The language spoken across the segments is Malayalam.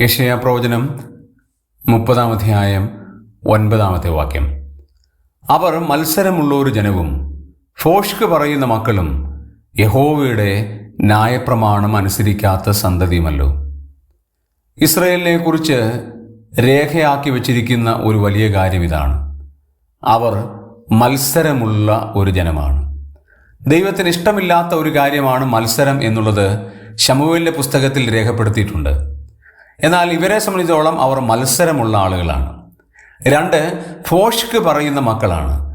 യഷയ പ്രവചനം മുപ്പതാം അധ്യായം ഒൻപതാമത്തെ വാക്യം. അവർ മത്സരമുള്ള ഒരു ജനവും ഫോഷ്ക്ക് പറയുന്ന മക്കളും യഹോവയുടെ ന്യായപ്രമാണം അനുസരിക്കാത്ത സന്തതിയുമല്ലോ. ഇസ്രയേലിനെ കുറിച്ച് രേഖയാക്കി വച്ചിരിക്കുന്ന ഒരു വലിയ കാര്യം ഇതാണ്. അവർ മത്സരമുള്ള ഒരു ജനമാണ്. ദൈവത്തിന് ഇഷ്ടമില്ലാത്ത ഒരു കാര്യമാണ് മത്സരം എന്നുള്ളത് ശമുവേലിന്റെ പുസ്തകത്തിൽ രേഖപ്പെടുത്തിയിട്ടുണ്ട്. എന്നാൽ ഇവരെ സംബന്ധിച്ചോളം അവർ മത്സരമുള്ള ആളുകളാണ്. രണ്ട് ഫോഷ്ക്ക് പറയുന്ന മക്കളാണ്.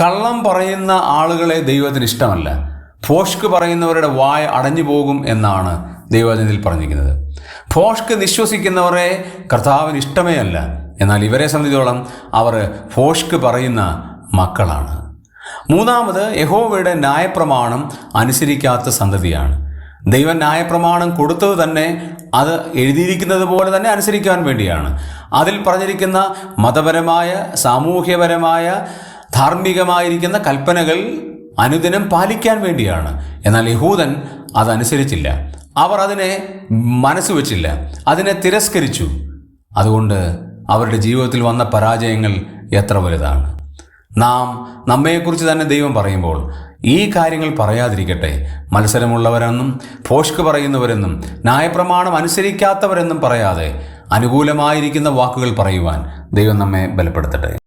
കള്ളം പറയുന്ന ആളുകളെ ദൈവത്തിന് ഇഷ്ടമല്ല. ഫോഷ്ക്ക് പറയുന്നവരുടെ വായ അടഞ്ഞു പോകും എന്നാണ് ദൈവജനത്തിൽ പറഞ്ഞിരിക്കുന്നത്. ഫോഷ്ക്ക് നിശ്വസിക്കുന്നവരെ കർത്താവിന് ഇഷ്ടമേ അല്ല. എന്നാൽ ഇവരെ സംബന്ധിച്ചോളം അവർ ഫോഷ്ക്ക് പറയുന്ന മക്കളാണ്. മൂന്നാമത് യഹോവയുടെ ന്യായപ്രമാണം അനുസരിക്കാത്ത സന്തതിയാണ് ദൈവ ന്യായപ്രമാണം കൊടുത്തത് തന്നെ അത് എഴുതിയിരിക്കുന്നത് പോലെ തന്നെ അനുസരിക്കാൻ വേണ്ടിയാണ്. അതിൽ പറഞ്ഞിരിക്കുന്ന മതപരമായ സാമൂഹ്യപരമായ ധാർമ്മികമായിരിക്കുന്ന കൽപ്പനകൾ അനുദിനം പാലിക്കാൻ വേണ്ടിയാണ്. എന്നാൽ യഹൂദൻ അതനുസരിച്ചില്ല. അവർ അതിനെ മനസ്സ് വച്ചില്ല. അതിനെ തിരസ്കരിച്ചു. അതുകൊണ്ട് അവരുടെ ജീവിതത്തിൽ വന്ന പരാജയങ്ങൾ എത്ര വലുതാണ്. നാം നമ്മയെക്കുറിച്ച് തന്നെ ദൈവം പറയുമ്പോൾ ഈ കാര്യങ്ങൾ പറയാതിരിക്കട്ടെ. മത്സരമുള്ളവരെന്നും ഫോഷ്ക്ക് പറയുന്നവരെന്നും ന്യായപ്രമാണം അനുസരിക്കാത്തവരെന്നും പറയാതെ അനുകൂലമായിരിക്കുന്ന വാക്കുകൾ പറയുവാൻ ദൈവം നമ്മെ ബലപ്പെടുത്തട്ടെ.